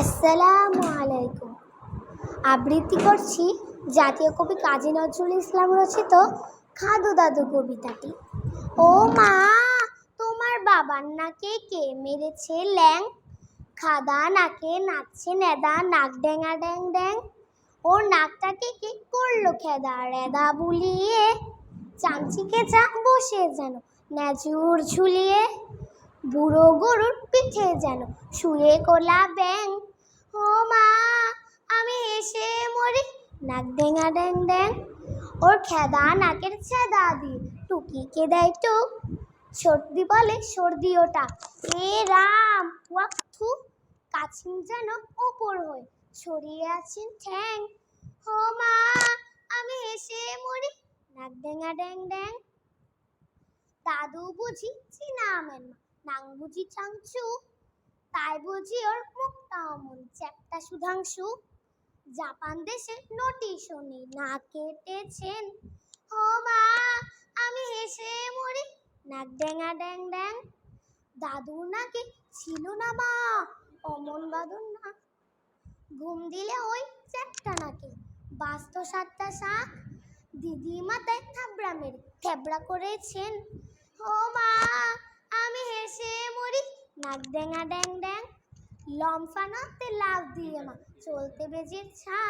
আসসালামু আলাইকুম। আবৃত্তি করছি জাতীয় কবি কাজী নজরুল ইসলাম রচিত খাদু দাদু কবিতাটি। ও মা, তোমার বাবার নাকে কে মেরেছে ল্যাং? খাদা নাকে নাচছে নেদা, নাক ড্যাঙা ড্যাং ড্যাং। ওর নাকটাকে কে করল খেদা, রেদা বুলিয়ে? চামচিকে চা বসে যেন ন্যাচুর ঝুলিয়ে। বুড়ো গরুর পিঠে যেন শুয়ে কোলা ব্যাং ও মা, আমি হেসে মরি। নাক ডেঙা ড্যাং ড্যাং। ওর খেদা নাকের ছেদা দিয়ে টুকিকে দেয় টুক। সর্দি বলে সর্দি ওটা। এ রাম ওয়াক্থু কাছিন যেন ওপর হয়ে ছড়িয়ে আছেন ঠ্যাং। ও মা, আমি হেসে মরি। নাক ডেঙা ড্যাং ড্যাং। দাদু বুঝি চিনা আমেন মা, নাং বুঝি চাংচু। তাই বুঝি ওর মুখটা অমন চ্যাপটা সুধাংশু। জাপান দেশে নোটিশ উনি না কেটেছেন। ও মা, আমি হেসে মরি। নাক ড্যাঙা ড্যাং ড্যাং। দাদু নাকি ছিল না মা, অমন বাদুর না। ঘুম দিলে ওই চ্যাপটা নাকি বাস্ত সাতটা শাক। দিদি মাথায় থাবড়া মেরে থেবড়া করেছেন। ও মা, আমি হেসে মরি। নাক ড্যাঙা ড্যাং ড্যাং। লম্ফানাতে লাফ দিয়ে মা চলতে বেজে ছা